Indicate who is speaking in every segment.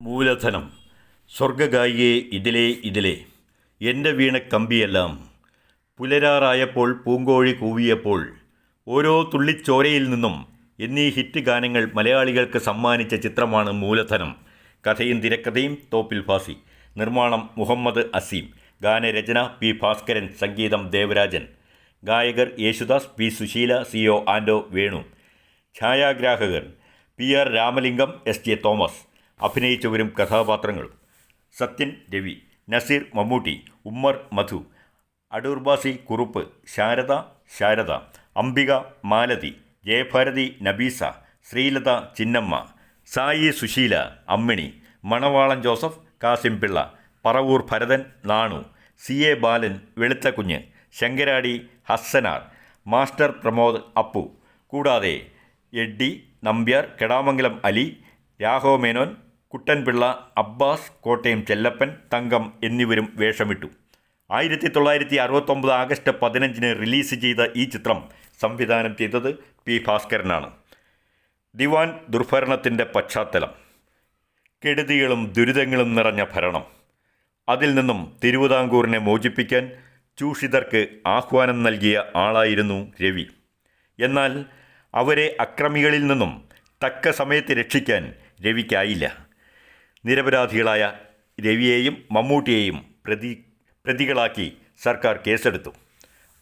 Speaker 1: മൂലധനം സ്വർഗായിയെ ഇതിലേ ഇതിലേ എന്റെ വീണ കമ്പിയെല്ലാം. പുലരാറായപ്പോൾ പൂങ്കോഴി കൂവിയപ്പോൾ ഓരോ തുള്ളിച്ചോരയിൽ നിന്നും എന്നീ ഹിറ്റ് ഗാനങ്ങൾ മലയാളികൾക്ക് സമ്മാനിച്ച ചിത്രമാണ് മൂലധനം. കഥയും തിരക്കഥയും തോപ്പിൽ ഫാസി. നിർമ്മാണം മുഹമ്മദ് അസീം. ഗാനരചന പി ഭാസ്കരൻ സംഗീതം ദേവരാജൻ. ഗായകർ Yesudas P Susheela C O Anto Venu. ഛായാഗ്രാഹകർ P R Ramalingam S J Thomas. അഭിനയിച്ചവരും കഥാപാത്രങ്ങളും സത്യൻ രവി നസീർ മമ്മൂട്ടി ഉമ്മർ മധു Adoor Bhasi Kurup Sharada Sharada Ambika Malathi Jayabharathi Nabeesa Sreelatha Chinnamma Sai Susheela Ammini Manavalan Joseph Kasimpillai Paravoor Bharathan Nanu C A Balan Velutha Kunju Sankaradi Hassanar master Pramod Appu. കൂടാതെ eddy Nambiar Kedamangalam Ali Raghava Menon Kuttanpillai Abbas Kottayam Chellappan Thankam എന്നിവരും വേഷമിട്ടു. ആയിരത്തി തൊള്ളായിരത്തി അറുപത്തൊമ്പത് August പതിനഞ്ചിന് release ചെയ്ത ഈ ചിത്രം സംവിധാനം ചെയ്തത് പി ഭാസ്കരനാണ്. ദിവാൻ ദുർഭരണത്തിന്റെ പശ്ചാത്തലം. കെടുതികളും ദുരിതങ്ങളും നിറഞ്ഞ ഭരണം. അതിൽ നിന്നും തിരുവിതാംകൂറിനെ മോചിപ്പിക്കാൻ ചൂഷിതർക്ക് ആഹ്വാനം നൽകിയ ആളായിരുന്നു രവി. എന്നാൽ അവരെ അക്രമികളിൽ നിന്നും തക്ക സമയത്ത് രക്ഷിക്കാൻ രവിക്കായില്ല. നിരപരാധികളായ രവിയെയും മമ്മൂട്ടിയെയും പ്രതി പ്രതികളാക്കി സർക്കാർ കേസെടുത്തു.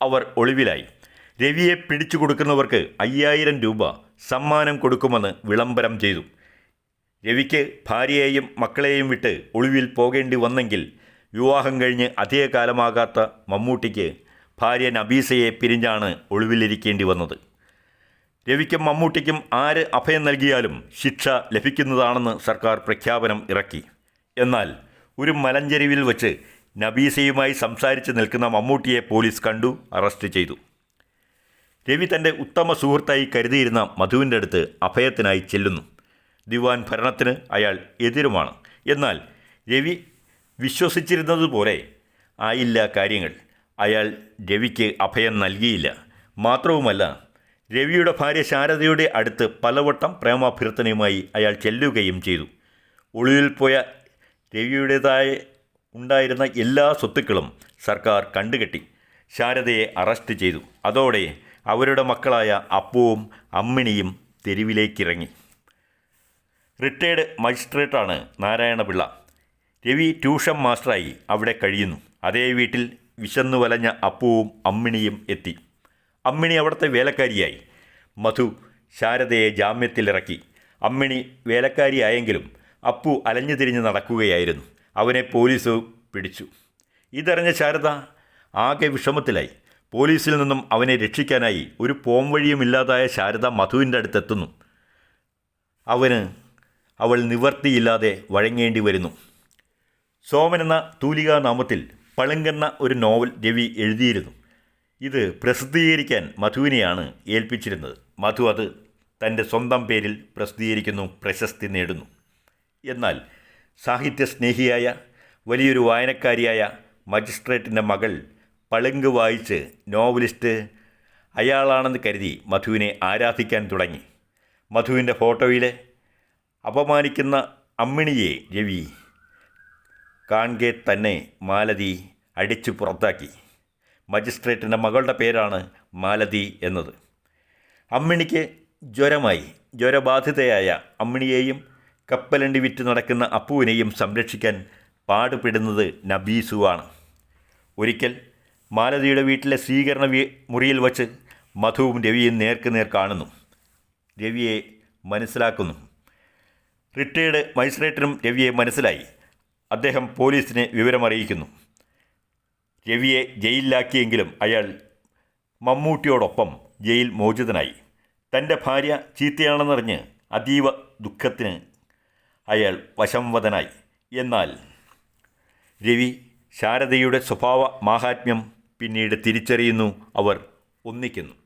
Speaker 1: അവർ ഒളിവിലായി. രവിയെ പിടിച്ചു കൊടുക്കുന്നവർക്ക് അയ്യായിരം രൂപ സമ്മാനം കൊടുക്കുമെന്ന് വിളംബരം ചെയ്തു. രവിക്ക് ഭാര്യയെയും മക്കളെയും വിട്ട് ഒളിവിൽ പോകേണ്ടി വന്നെങ്കിൽ വിവാഹം കഴിഞ്ഞ് അധികകാലമാകാത്ത മമ്മൂട്ടിക്ക് ഭാര്യ നബീസയെ പിരിഞ്ഞാണ് ഒളിവിലിരിക്കേണ്ടി വന്നത്. രവിക്കും മമ്മൂട്ടിക്കും ആര് അഭയം നൽകിയാലും ശിക്ഷ ലഭിക്കുന്നതാണെന്ന് സർക്കാർ പ്രഖ്യാപനം ഇറക്കി. എന്നാൽ ഒരു മലഞ്ചെരിവിൽ വച്ച് നബീസയുമായി സംസാരിച്ച് നിൽക്കുന്ന മമ്മൂട്ടിയെ പോലീസ് കണ്ടു അറസ്റ്റ് ചെയ്തു. രവി തന്റെ ഉത്തമ സുഹൃത്തായി കരുതിയിരുന്ന മധുവിന്റെ അടുത്ത് അഭയത്തിനായി ചെല്ലുന്നു. ദിവാൻ ഭരണത്തിന് അയാൾ എതിരുമാണ്. എന്നാൽ രവി വിശ്വസിച്ചിരുന്നതുപോലെ ആയില്ല കാര്യങ്ങൾ. അയാൾ രവിക്ക് അഭയം നൽകിയില്ല. മാത്രവുമല്ല രവിയുടെ ഭാര്യ ശാരദയുടെ അടുത്ത് പലവട്ടം പ്രേമാഭ്യർത്ഥനയുമായി അയാൾ ചെല്ലുകയും ചെയ്തു. ഒളിവിൽ പോയ രവിയുടേതായ ഉണ്ടായിരുന്ന എല്ലാ സ്വത്തുക്കളും സർക്കാർ കണ്ടുകെട്ടി. ശാരദയെ അറസ്റ്റ് ചെയ്തു. അതോടെ അവരുടെ മക്കളായ അപ്പുവും അമ്മിണിയും തെരുവിലേക്കിറങ്ങി. റിട്ടയർഡ് മജിസ്ട്രേറ്റാണ് നാരായണപിള്ള. രവി ട്യൂഷൻ മാസ്റ്ററായി അവിടെ കഴിയുന്നു. അതേ വീട്ടിൽ വിശന്നു വലഞ്ഞ അപ്പുവും അമ്മിണിയും എത്തി. അമ്മിണി അവിടുത്തെ വേലക്കാരിയായി. മധു ശാരദയെ ജാമ്യത്തിലിറക്കി. അമ്മിണി വേലക്കാരിയായെങ്കിലും അപ്പു അലഞ്ഞു തിരിഞ്ഞ് നടക്കുകയായിരുന്നു. അവനെ പോലീസ് പിടിച്ചു. ഇതറിഞ്ഞ ശാരദ ആകെ വിഷമത്തിലായി. പോലീസിൽ നിന്നും അവനെ രക്ഷിക്കാനായി ഒരു പോംവഴിയുമില്ലാതായ ശാരദ മധുവിന്റെ അടുത്തെത്തുന്നു. അവന് അവൾ നിവർത്തിയില്ലാതെ വഴങ്ങേണ്ടി വരുന്നു. സോമൻ എന്ന തൂലികാനാമത്തിൽ പളുങ്കെന്ന ഒരു നോവൽ രവി എഴുതിയിരുന്നു. ഇത് പ്രസിദ്ധീകരിക്കാൻ മധുവിനെയാണ് ഏൽപ്പിച്ചിരുന്നത്. മധു അത് തന്റെ സ്വന്തം പേരിൽ പ്രസിദ്ധീകരിക്കുന്നു പ്രശസ്തി നേടുന്നു. എന്നാൽ സാഹിത്യസ്നേഹിയായ വലിയൊരു വായനക്കാരിയായ മജിസ്ട്രേറ്റിന്റെ മകൾ പളുങ്ക് വായിച്ച് നോവലിസ്റ്റ് അയാളാണെന്ന് കരുതി മധുവിനെ ആരാധിക്കാൻ തുടങ്ങി. മധുവിന്റെ ഫോട്ടോയിലെ അപമാനിക്കുന്ന അമ്മിണിയെ രവി കാൺകെ തന്നെ മാലതി അടിച്ചു പുറത്താക്കി. മജിസ്ട്രേറ്റിന്റെ മകളുടെ പേരാണ് മാലതി എന്നത്. അമ്മിണിക്ക് ജ്വരമായി. ജ്വരബാധിതയായ അമ്മിണിയെയും കപ്പലണ്ടി വിറ്റ് നടക്കുന്ന അപ്പുവിനെയും സംരക്ഷിക്കാൻ പാടുപെടുന്നത് നബീസുവാണ് ഒരിക്കൽ മാലതിയുടെ വീട്ടിലെ സ്വീകരണ മുറിയിൽ വച്ച് മധുവും രവിയും നേർക്ക് നേർ കാണുന്നു. രവിയെ മനസ്സിലാക്കുന്നു. റിട്ടയേർഡ് മജിസ്ട്രേറ്റിനും രവിയെ മനസ്സിലായി. അദ്ദേഹം പോലീസിനെ വിവരമറിയിക്കുന്നു. രവിയെ ജയിലിലാക്കിയെങ്കിലും അയാൾ മമ്മൂട്ടിയോടൊപ്പം ജയിൽ മോചിതനായി. തന്റെ ഭാര്യ ചീത്തയാണെന്നറിഞ്ഞ് അതീവ ദുഃഖത്തിന് അയാൾ വശംവദനായി എന്നാൽ രവി ശാരദയുടെ സ്വഭാവ മാഹാത്മ്യം പിന്നീട് തിരിച്ചറിയുന്നു അവർ ഒന്നിക്കുന്നു.